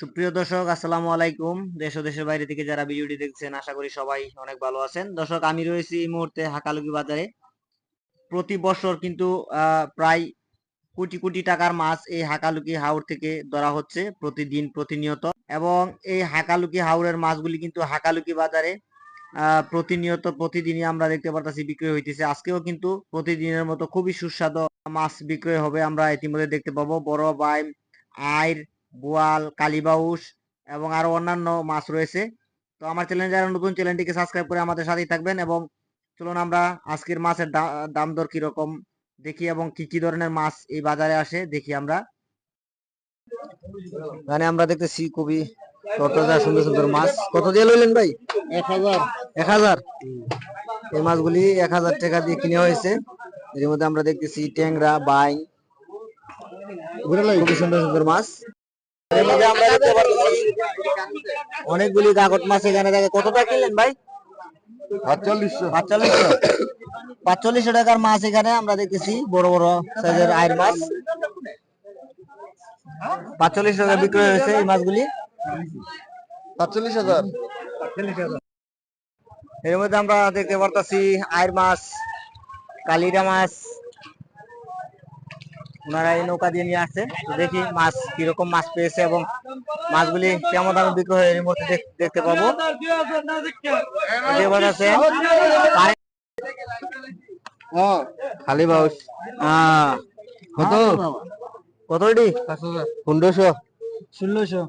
সুপ্রিয় দর্শক, আসসালামু আলাইকুম। দেশ ও দেশের বাইরে থেকে যারা ভিডিওটি দেখছেন, আশা করি সবাই অনেক ভালো আছেন। দর্শক, আমি রয়েছি এই মুহূর্তে হাকালুকি বাজারে। প্রতি বছর কিন্তু প্রায় কোটি কোটি টাকার মাছ এই হাকালুকি হাওর থেকে ধরা হচ্ছে প্রতিদিন, প্রতিনিয়ত। এবং এই হাকালুকি হাওরের মাছগুলি কিন্তু হাকালুকি বাজারে প্রতিনিয়ত, প্রতিদিনই আমরা দেখতে পারতেছি বিক্রয় হইতেছে। আজকেও কিন্তু প্রতিদিনের মতো খুবই সুস্বাদু মাছ বিক্রয় হবে আমরা ইতিমধ্যে দেখতে পাবো। বড় বাইম আইর বোয়াল কালীবাউস এবং আরও অন্যান্য মাছ রয়েছে। তো আমার চ্যানেল যারা নতুন চ্যানেলটিকে সাবস্ক্রাইব করে আমাদের সাথেই থাকবেন এবং চলুন আমরা আজকের মাছের দাম দর কীরকম দেখি এবং কি কি ধরনের মাছ এই বাজারে আসে দেখি আমরা। এখানে আমরা দেখতেছি খুবই তরতাজা সুন্দর সুন্দর মাছ। কত দিয়ে লইলেন ভাই? এক হাজার। এক হাজার? এই মাছগুলি এক হাজার টাকা দিয়ে কিনে হয়েছে। এর মধ্যে আমরা দেখতেছি ট্যাংরা বাইং খুবই সুন্দর সুন্দর মাছ। অনেকগুলি কাকট মাছ এখানে দেখে কত টাকা কিনলেন ভাই? পাঁচচল্লিশশো টাকার মাছ এখানে আমরা দেখতেছি বড় বড় সাইজের আয়ের মাছ। পাঁচচল্লিশ টাকা বিক্রয় হয়েছে এই মাছগুলি। সাতচল্লিশ হাজার এর মধ্যে আমরা দেখতে পারতাছি আয়ের মাছ কালিরা মাছ ওনারা এই নৌকা দিয়ে নিয়ে আসছে। তো দেখি মাছ কীরকম মাছ পেয়েছে এবং মাছগুলি কেমন দামে বিক্রি হয় এর মধ্যে দেখতে পাবো। হ্যাঁ খালি বাউস। কত? কত এটি? পনেরোশো। ষোলোশো।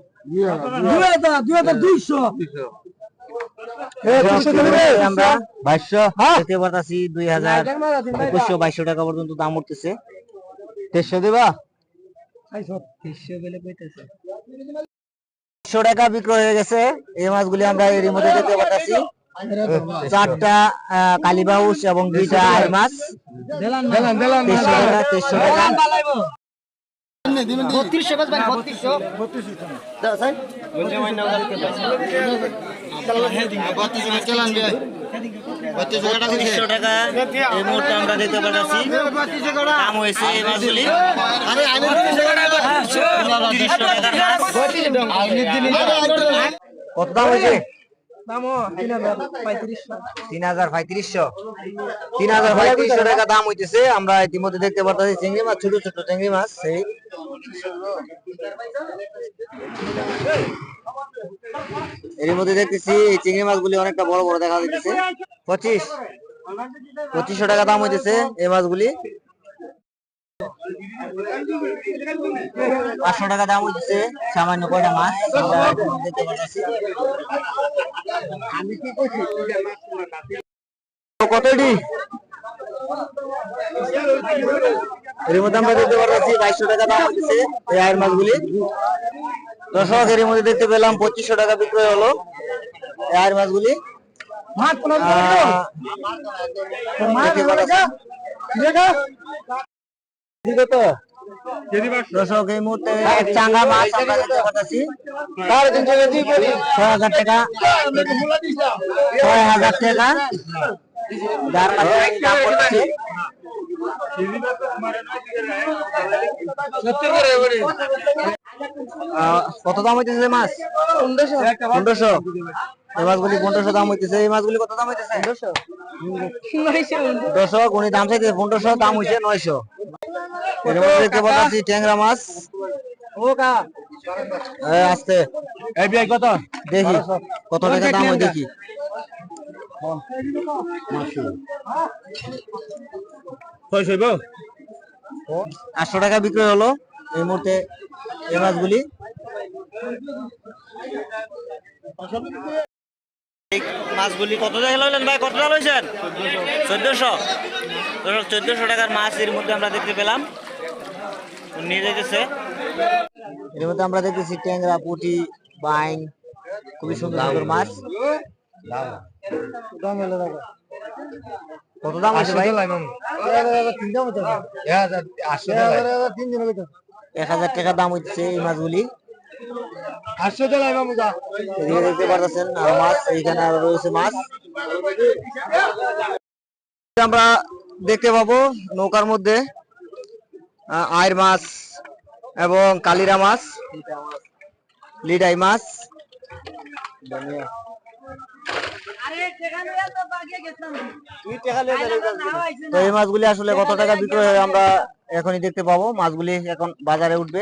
বাইশশো দেখতে পারতাছি দুই হাজার একুশশো বাইশশো টাকা পর্যন্ত দাম উঠতেছে। দেড়শো দেবা? দেড়শো টাকা বিক্রয় হয়ে গেছে। এই মাছগুলি আমরা এর মধ্যে দেখতে পাচ্ছি। চারটা কালীবাউস এবং দুইটা আই মাছ। তেইশশো টাকা তেইশশো টাকা। বত্রিশশো তিরিশশো টাকা এই মুহূর্তে আমরা দেখতে পাচ্ছি দাম হয়েছে এই মাছগুলি তিরিশশো টাকার কত দাম হয়েছে তিন হাজার পঁয়ত্রিশশো তিন হাজার পঁয়ত্রিশশো টাকা দাম হইতেছে আমরা ইতিমধ্যে দেখতে পাচ্ছি চিংড়ি মাছ ছোট ছোট চিংড়ি মাছ সেই এর মধ্যে দেখতেছি এই চিংড়ি মাছগুলি অনেকটা বড় বড় দেখা যাচ্ছে পঁচিশ। পঁচিশশো টাকা দাম হইতেছে এই মাছগুলি। পাঁচশো টাকা দাম হইতেছে সামান্য কয়টা মাছ দেখতে কতটি এর মধ্যে বাইশশো টাকা দাম হচ্ছে এই আয়ের মাছগুলি। দর্শক, এর মধ্যে দেখতে পেলাম পঁচিশশো টাকা বিক্রয় হলো এই আয়ের মাছগুলি। দর্শক এই মুহূর্তে চাঙ্গা মাছ আমরা দেখতে পাচ্ছি। ছয় হাজার টাকা। ছয় হাজার টাকা। যার দাম কত দাম হইতেছে মাছ? পনেরোশো। এই মাছগুলি পনেরোশো দাম হইতেছে। এই মাছগুলি কত দাম হইতেছে? দর্শক উনি দাম চাইতেছে পনেরোশো দাম হইছে নয়শো। এর মধ্যে দেখতে পাচ্ছি ট্যাংরা মাছ। আসতে। কত? দেখি কত টাকা দাম হয় দেখি। আটশো টাকা বিক্রয় হলো এই মুহূর্তে এই মাছগুলি। মাছগুলি কত টাকা লইলেন ভাই? কত টাকা লইছেন? চোদ্দশো। চোদ্দশো টাকার মাছ এর মধ্যে আমরা দেখতে পেলাম। নিয়ে যাইতেছে। এর মধ্যে আমরা দেখতেছি ট্যাংরা, পুঁটি বাইং খুবই সুন্দর সুন্দর মাছ। কত দাম আছে ভাই? এক হাজার টাকা দাম হচ্ছে এই মাছগুলি। দেখতে পারতেছেন আরও মাছ এইখানে আরও রয়েছে মাছ। আমরা দেখতে পাবো নৌকার মধ্যে আয়ের মাছ এবং কালিরা মাছ লিডাই মাছ। তো এই মাছগুলি আসলে কত টাকা বিক্রি হয় আমরা এখনই দেখতে পাবো। মাছগুলি এখন বাজারে উঠবে।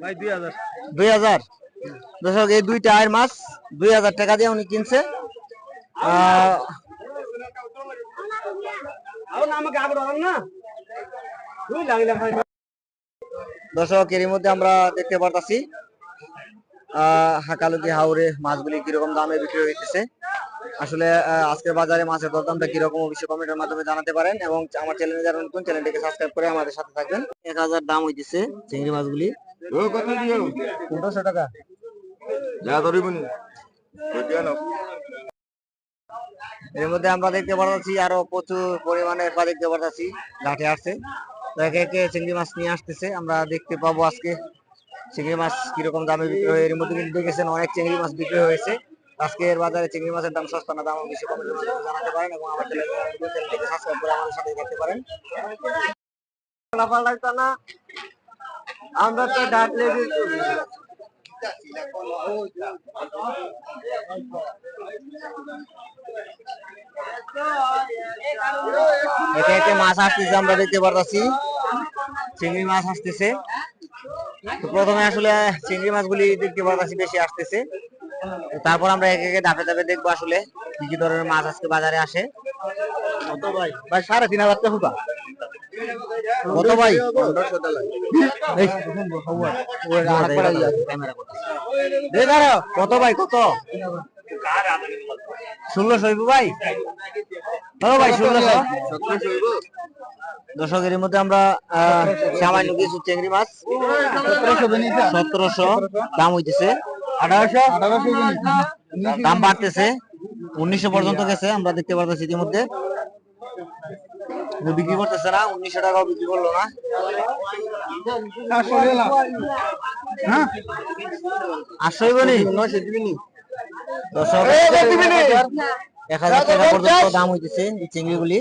ভাই 2000 দুই হাজার। দর্শক এই দুইটা আয়ের মাছ দুই হাজার টাকা দিয়ে উনি কিনছে। দর্শক এর মধ্যে আমরা দেখতে পারতাছি আহ, হাকালুকি হাওরে মাছগুলি কীরকম দামে বিক্রি হইতেছে। আসলে আহ, আজকের বাজারে মাছের দরদামটা কীরকম অবশ্যই কমেন্টের মাধ্যমে জানাতে পারেন এবং আমার চ্যানেলে যারা নতুন চ্যানেলটিকে সাবস্ক্রাইব করে আমাদের সাথে থাকবেন। এক হাজার দাম হইতেছে চিংড়ি মাছগুলি। ও পনেরোশো টাকা। যা ধরিবনি এর মধ্যে আমরা দেখতে পারতাছি আরও প্রচুর পরিমাণে দেখতে পারতাছি ঘাটে আসছে। একে একে চিংড়ি মাছ নিয়ে আসতেছে। আমরা দেখতে পাবো আজকে চিংড়ি মাছ কীরকম দামে বিক্রি হয়। এর মধ্যে কিন্তু দেখেছেন অনেক চিংড়ি মাছ বিক্রি হয়েছে। আজকের বাজারে চিংড়ি মাছের দাম সস্তা না দাম বেশি মাধ্যমে জানাতে পারেন এবং আমার চ্যানেলটিকে সাবস্ক্রাইব করে আমাদের সাথে দেখতে পারেন। না। আমরা তো মাছ আসতেছে আমরা দেখতে পারতাছি। চিংড়ি মাছ আসতেছে। প্রথমে আসলে চিংড়ি মাছগুলি দেখতে পারতাছি বেশি আসতেছে। তারপর আমরা একে একে ধাপে ধাপে দেখব আসলে কি কি ধরনের মাছ আজকে বাজারে আসে। কত ভাই? ভাই সাড়ে তিন হাজার টাকা। কত ভাই? কত ভাই কত? ষোলোশো ভাই? ভাই ষোলোশো। দর্শকের মধ্যে আমরা আহ, সামান্য কিছু চিংড়ি মাছ সতেরোশো দাম হইতেছে। আঠারোশো? দাম বাড়তেছে। উনিশশো পর্যন্ত গেছে আমরা দেখতে পারতেছি ইতিমধ্যে। বিক্রি করতেছে না উনিশশো টাকাও বিক্রি করল না। আটশো হইবনি নয়শো দিবিনি দর্শক এক হাজার টাকা পর্যন্ত দাম হইতেছে এই চিংড়িগুলি।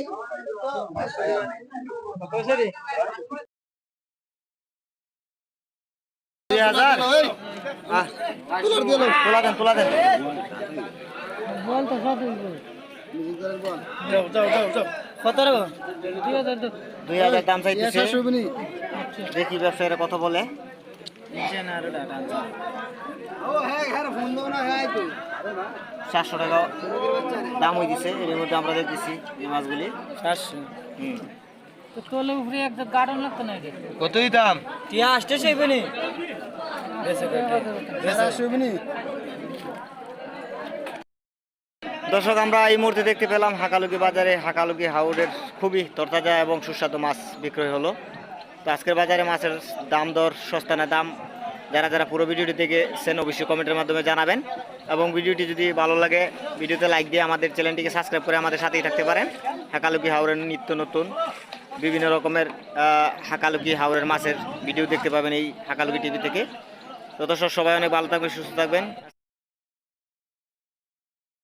হাজার। তোলা দেন তোলা দেন। দুই হাজার দাম চাইতেছে। দেখি ব্যবসায়ীরা কত বলে। চারশো টাকা দাম হইতেছে এর মধ্যে আমরা দেখতেছি এই মাছগুলি। হুম। তোলে উপরে একটা গার্ডন লাগতো না কতই দাম? টিয়া আসতে চাইবে নি দর্শক আমরা এই মুহূর্তে দেখতে পেলাম হাকালুকি বাজারে। হাকালুকি হাউডের খুবই তরতাজা এবং সুস্বাদু মাছ বিক্রয় হলো। তো আজকের বাজারে মাছের দাম দর সস্তা না দাম যারা যারা পুরো ভিডিওটি দেখেছেন অবশ্যই কমেন্টের মাধ্যমে জানাবেন। এবং ভিডিওটি যদি ভালো লাগে ভিডিওতে লাইক দিয়ে আমাদের চ্যানেলটিকে সাবস্ক্রাইব করে আমাদের সাথেই থাকতে পারেন। হাকালুকি হাওড়ের নিত্য নতুন বিভিন্ন রকমের হাকালুকি হাওড়ের মাছের ভিডিও দেখতে পাবেন এই হাকালুকি টিভি থেকে। তো সবাই অনেক ভালো থাকবেন সুস্থ থাকবেন।